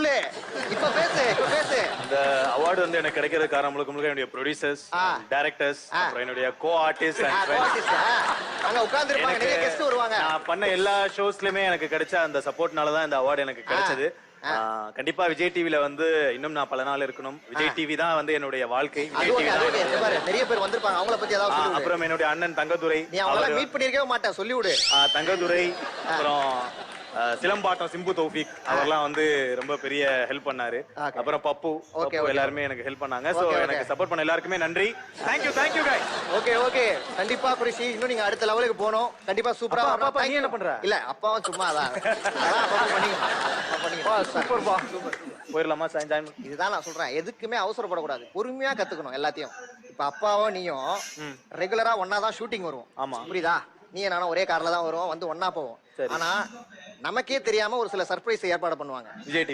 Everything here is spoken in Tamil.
சொல்லு இப்ப பேசு இப்ப பேசு. இந்த அவார்டு வந்து எனக்கு கிடைக்கிறது காரணம் முழுக்க முழுக்க என்னுடைய ப்ரொடியூசர்ஸ். டைரக்டர்ஸ். அப்புறம் என்னுடைய கோ ஆர்டிஸ்ட். அங்க உட்கார்ந்து இருப்பாங்க நிறைய கெஸ்ட் வருவாங்க. நான் பண்ண எல்லா ஷோஸ்லயுமே எனக்கு கிடைச்ச அந்த சப்போர்ட்னால தான் இந்த அவார்டு எனக்கு கிடைச்சது. கண்டிப்பா விஜய் டிவில வந்து இன்னும் நான் பல நாள் இருக்கணும். விஜய் டிவி தான் வந்து என்னுடைய வாழ்க்கை. நிறைய பேர் வந்திருப்பாங்க அவங்கள பத்தி ஏதாவது அப்புறம் என்னுடைய அண்ணன் தங்கதுரை நீ அவங்கள மீட் பண்ணிருக்கவே மாட்டேன் சொல்லி விடு ஆ, தங்கதுரை அப்புறம் சிலம்பாட்டம் சிம்பு தௌஃபிக் அவர்லாம் வந்து ரொம்ப பெரிய ஹெல்ப் பண்ணாரு. அப்புறம் பப்பு okay. எல்லாருமே எனக்கு ஹெல்ப் பண்ணாங்க. சோ. எனக்கு சப்போர்ட் பண்ண எல்லாருக்குமே நன்றி. Thank you thank you guys. Okay okay கண்டிப்பா குரிஷி இன்னும் நீங்க அடுத்த லெவலுக்கு போகணும். கண்டிப்பா சூப்பரா அப்பா. அப்பா, நீ. என்ன பண்ற? இல்ல அப்பாவும் சும்மா அதான். அதான் அப்பா பண்ணிக்கலாம் சூப்பர் பா போயிடலாமா ஜாயின் இதுதான் நான் சொல்றேன். எதுக்குமே அவசரப்படக்கூடாது. பொறுமையா கத்துக்கணும் எல்லாத்தையும். இப்ப அப்பாவும் நீயும் ரெகுலரா ஒன்னா தான் ஷூட்டிங் வருவோம். ஆமா. புரியுதா? நீ நானும் ஒரே கார்ல தான் வருவோம். வந்து ஒன்னா போவோம். ஆனா நமக்கே தெரியாம ஒரு சில சர்ப்ரைஸ் ஏற்பாடு பண்ணுவாங்க. விஜய்